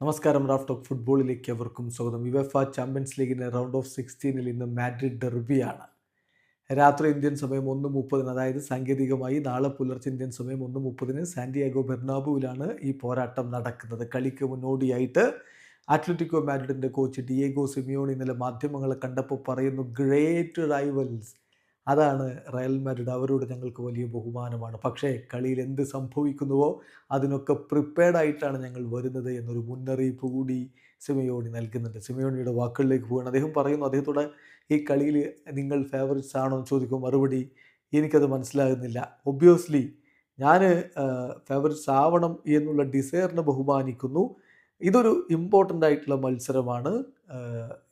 നമസ്കാരം Raf talk ഫുട്ബോളിലേക്ക് അവർക്കും സ്വാഗതം. യുവഫ ചാമ്പ്യൻസ് ലീഗിന്റെ റൗണ്ട് ഓഫ് സിക്സ്റ്റീനിൽ ഇന്ന് മാഡ്രിഡ് ഡെർബിയാണ് രാത്രി ഇന്ത്യൻ സമയം ഒന്ന് മുപ്പതിന് അതായത് സാങ്കേതികമായി നാളെ പുലർച്ചെ ഇന്ത്യൻ സമയം ഒന്ന് മുപ്പതിന് സാന്റിയാഗോ ബെർണാബുവിലാണ് ഈ പോരാട്ടം നടക്കുന്നത്. കളിക്ക് മുന്നോടിയായിട്ട് അത്ലറ്റിക്കോ മാഡ്രിഡിന്റെ കോച്ച് ഡിയേഗോ സിമിയോൺ ഇന്നലെ മാധ്യമങ്ങളെ കണ്ടപ്പോൾ പറയുന്നു ഗ്രേറ്റ് റൈവൽസ് അതാണ് റയൽ മാഡ്രിഡ്. അവരോട് ഞങ്ങൾക്ക് വലിയ ബഹുമാനമാണ്. പക്ഷേ കളിയിൽ എന്ത് സംഭവിക്കുന്നുവോ അതിനൊക്കെ പ്രിപ്പയർഡ് ആയിട്ടാണ് ഞങ്ങൾ വരുന്നത് എന്നൊരു മുന്നറിയിപ്പ് കൂടി സിമയോണി നൽകുന്നുണ്ട്. സിമയോണിയുടെ വാക്കുകളിലേക്ക് പോവുകയാണ്. അദ്ദേഹം പറയുന്നു അദ്ദേഹത്തോട് ഈ കളിയിൽ നിങ്ങൾ ഫേവറേറ്റ്സ് ആണോ എന്ന് ചോദിക്കും മറുപടി എനിക്കത് മനസ്സിലാകുന്നില്ല. ഒബ്വിയസ്ലി ഞാൻ ഫേവറേറ്റ്സ് ആവണം എന്നുള്ള ഡിസയറിനെ ബഹുമാനിക്കുന്നു. ഇതൊരു ഇമ്പോർട്ടന്റ് ആയിട്ടുള്ള മത്സരമാണ്.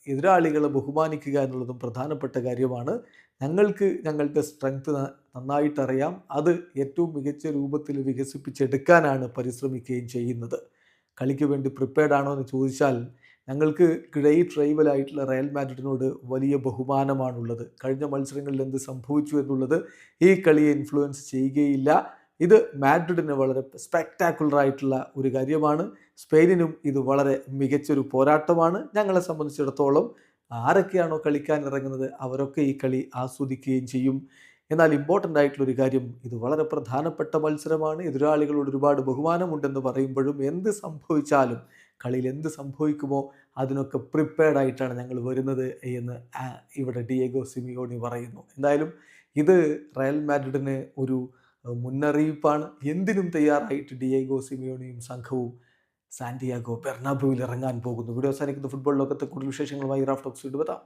എതിരാളികളെ ബഹുമാനിക്കുക എന്നുള്ളതും പ്രധാനപ്പെട്ട കാര്യമാണ്. ഞങ്ങൾക്ക് ഞങ്ങളുടെ സ്ട്രെങ്ത് നന്നായിട്ടറിയാം. അത് ഏറ്റവും മികച്ച രൂപത്തിൽ വികസിപ്പിച്ചെടുക്കാനാണ് പരിശ്രമിക്കുകയും ചെയ്യുന്നത്. കളിക്ക് വേണ്ടി പ്രിപ്പയർഡ് ആണോ എന്ന് ചോദിച്ചാൽ ഞങ്ങൾക്ക് ഗ്രേറ്റ് റൈവലായിട്ടുള്ള റയൽ മാഡ്രിഡിനോട് വലിയ ബഹുമാനമാണുള്ളത്. കഴിഞ്ഞ മത്സരങ്ങളിൽ എന്ത് സംഭവിച്ചു എന്നുള്ളത് ഈ കളിയെ ഇൻഫ്ലുവൻസ് ചെയ്യുകയില്ല. ഇത് മാഡ്രിഡിന് വളരെ സ്പെക്ടാക്കുലർ ആയിട്ടുള്ള ഒരു കാര്യമാണ്. സ്പെയിനിനും ഇത് വളരെ മികച്ചൊരു പോരാട്ടമാണ്. ഞങ്ങളെ സംബന്ധിച്ചിടത്തോളം ആരൊക്കെയാണോ കളിക്കാൻ ഇറങ്ങുന്നത് അവരൊക്കെ ഈ കളി ആസ്വദിക്കുകയും ചെയ്യും. എന്നാൽ ഇമ്പോർട്ടന്റ് ആയിട്ടുള്ളൊരു കാര്യം ഇത് വളരെ പ്രധാനപ്പെട്ട മത്സരമാണ്. എതിരാളികളോട് ഒരുപാട് ബഹുമാനമുണ്ടെന്ന് പറയുമ്പോഴും എന്ത് സംഭവിച്ചാലും കളിയിൽ എന്ത് സംഭവിക്കുമോ അതിനൊക്കെ പ്രിപ്പയർഡ് ആയിട്ടാണ് ഞങ്ങൾ വരുന്നത് എന്ന് ഇവിടെ ഡിയേഗോ സിമിയോണി പറയുന്നു. എന്തായാലും ഇത് റയൽ മാഡ്രിഡിന് ഒരു മുന്നറിയിപ്പാണ്. എന്തിനും തയ്യാറായിട്ട് ഡിയേഗോ സിമിയോണിയും സംഘവും സാന്റിയാഗോ ബെർണാബുവിൽ ഇറങ്ങാൻ പോകുന്നു. വീഡിയോ അവസാനിക്കുന്ന. ഫുട്ബോൾ ലോകത്തെ കൂടുതൽ വിശേഷങ്ങളുമായി റാഫ്റ്റോക്സ് ഇടുവതാം